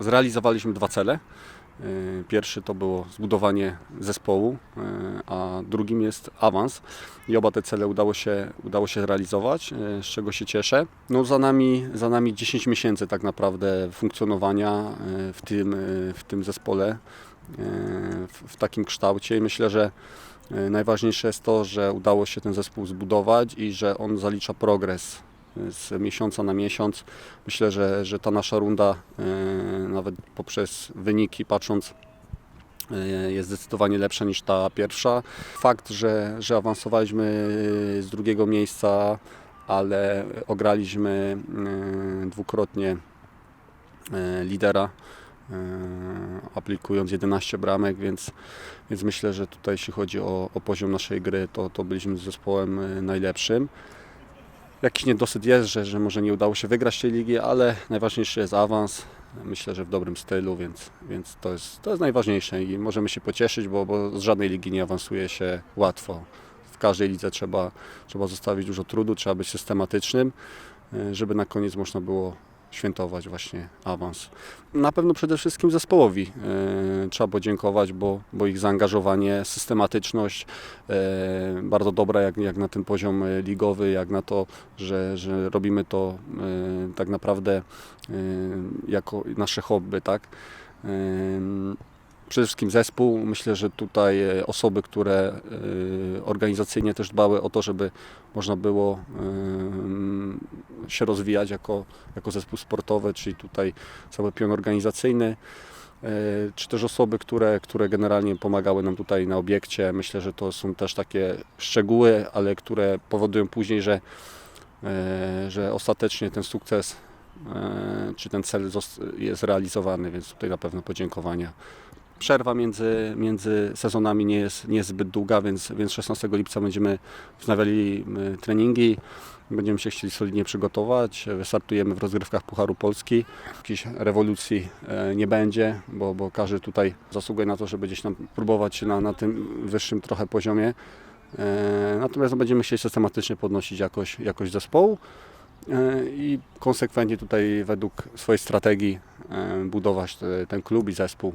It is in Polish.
Zrealizowaliśmy dwa cele. Y, Pierwszy to było zbudowanie zespołu, y, a drugim jest awans. I oba te cele udało się, udało się zrealizować, y, z czego się cieszę. No za, nami, za nami 10 miesięcy tak naprawdę funkcjonowania w tym, w tym zespole, w, takim kształcie. I myślę, że najważniejsze jest to, że udało się ten zespół zbudować i że on zalicza progres z miesiąca na miesiąc. Myślę, że, że ta nasza runda, y, nawet poprzez wyniki patrząc, y, jest zdecydowanie lepsza niż ta pierwsza. Fakt, że, że awansowaliśmy z drugiego miejsca, ale ograliśmy dwukrotnie lidera, aplikując 11 bramek, więc, więc myślę, że tutaj jeśli chodzi o, o poziom naszej gry, to, to byliśmy zespołem y, najlepszym. Jakiś niedosyt jest, że, że może nie udało się wygrać tej ligi, ale najważniejszy jest awans. Myślę, że w dobrym stylu, więc, więc to, jest, to jest najważniejsze i możemy się pocieszyć, bo, bo z żadnej ligi nie awansuje się łatwo. W każdej lidze trzeba, trzeba zostawić dużo trudu, trzeba być systematycznym, y, żeby na koniec można było świętować właśnie awans. Na pewno przede wszystkim zespołowi y, trzeba podziękować, bo, bo ich zaangażowanie, systematyczność y, bardzo dobra jak, jak na ten poziom y, ligowy, jak na to, że, że robimy to tak naprawdę jako nasze hobby, tak? Przede wszystkim zespół. Myślę, że tutaj e, osoby, które organizacyjnie też dbały o to, żeby można było się rozwijać jako, jako zespół sportowy, czyli tutaj cały pion organizacyjny, y, czy też osoby, które, które generalnie pomagały nam tutaj na obiekcie. Myślę, że to są też takie szczegóły, ale które powodują później, że, y, że ostatecznie ten sukces y, czy ten cel jest realizowany, więc tutaj na pewno podziękowania. Przerwa między, między sezonami nie jest, nie jest zbyt długa, więc, więc 16 lipca będziemy wznawiali y, treningi. Będziemy się chcieli solidnie przygotować. Wystartujemy w rozgrywkach Pucharu Polski. Jakiejś rewolucji e, nie będzie, bo, bo każdy tutaj zasługuje na to, żeby gdzieś tam próbować na, na tym wyższym trochę poziomie. E, Natomiast będziemy chcieli systematycznie podnosić jakość, jakość zespołu e, i konsekwentnie tutaj według swojej strategii budować te, ten klub i zespół.